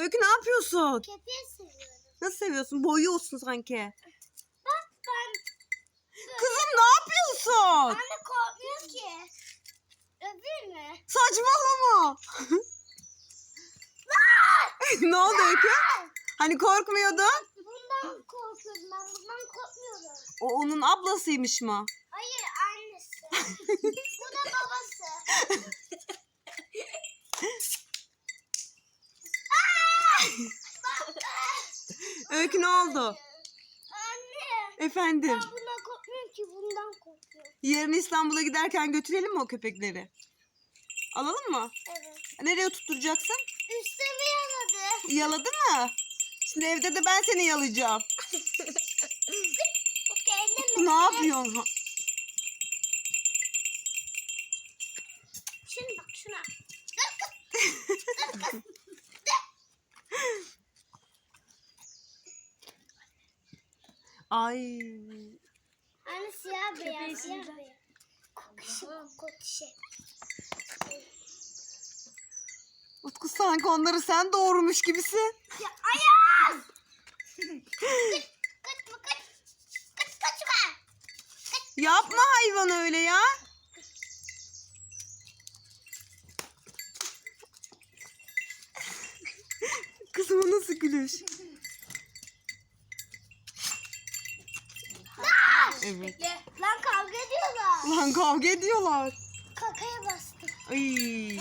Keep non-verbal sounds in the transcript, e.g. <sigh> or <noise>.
Öykü ne yapıyorsun? Köpeği seviyorum. Nasıl seviyorsun? Boyuyorsun sanki. Bak ben Kızım ne yapıyorsun? anne korkmuyor ki. Öpeyim mi? Saçmalama. <laughs> ne oldu Öykü? Hani korkmuyordun? Bundan korkuyorum ben. Bundan korkmuyorum. O onun ablasıymış mı? Hayır annesi. <laughs> Öykü ne oldu? Anne. Efendim. Ben bundan korkmuyorum ki bundan korkuyorum. Yarın İstanbul'a giderken götürelim mi o köpekleri? Alalım mı? Evet. Nereye tutturacaksın? Üstümü yaladı. Yaladı mı? Şimdi evde de ben seni yalayacağım. <laughs> Ne yapıyorsun? Şimdi bak şuna. Ay. Anne siyah beyaz. Siyah beyaz. Kokuşu kokuşu. Utku sanki onları sen doğurmuş gibisin. Ya ayaz! Kaçma kaç. Kaç kaçma. Yapma hayvan öyle ya. Kızım o nasıl gülüş? Evet. Lan kavga ediyorlar. Lan kavga ediyorlar. Kakaya bastı. Ay.